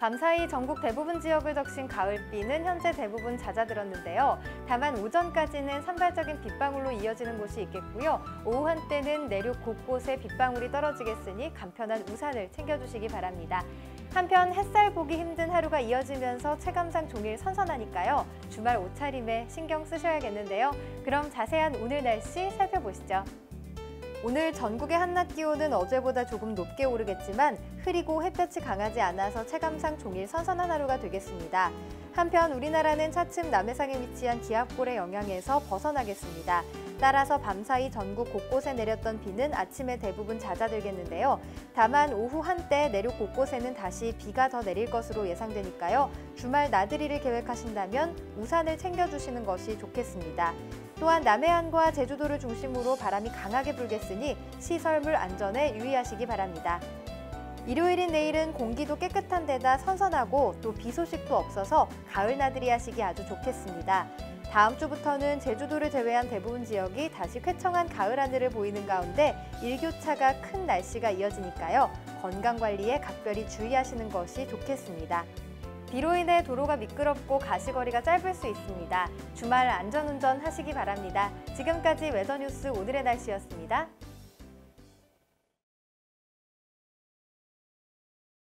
밤사이 전국 대부분 지역을 적신 가을비는 현재 대부분 잦아들었는데요. 다만 오전까지는 산발적인 빗방울로 이어지는 곳이 있겠고요. 오후 한때는 내륙 곳곳에 빗방울이 떨어지겠으니 간편한 우산을 챙겨주시기 바랍니다. 한편 햇살 보기 힘든 하루가 이어지면서 체감상 종일 선선하니까요. 주말 옷차림에 신경 쓰셔야겠는데요. 그럼 자세한 오늘 날씨 살펴보시죠. 오늘 전국의 한낮 기온은 어제보다 조금 높게 오르겠지만 흐리고 햇볕이 강하지 않아서 체감상 종일 선선한 하루가 되겠습니다. 한편 우리나라는 차츰 남해상에 위치한 기압골의 영향에서 벗어나겠습니다. 따라서 밤사이 전국 곳곳에 내렸던 비는 아침에 대부분 잦아들겠는데요. 다만 오후 한때 내륙 곳곳에는 다시 비가 더 내릴 것으로 예상되니까요. 주말 나들이를 계획하신다면 우산을 챙겨주시는 것이 좋겠습니다. 또한 남해안과 제주도를 중심으로 바람이 강하게 불겠으니 시설물 안전에 유의하시기 바랍니다. 일요일인 내일은 공기도 깨끗한 데다 선선하고 또 비 소식도 없어서 가을 나들이 하시기 아주 좋겠습니다. 다음 주부터는 제주도를 제외한 대부분 지역이 다시 쾌청한 가을 하늘을 보이는 가운데 일교차가 큰 날씨가 이어지니까요. 건강 관리에 각별히 주의하시는 것이 좋겠습니다. 비로 인해 도로가 미끄럽고 가시거리가 짧을 수 있습니다. 주말 안전운전 하시기 바랍니다. 지금까지 웨더뉴스 오늘의 날씨였습니다.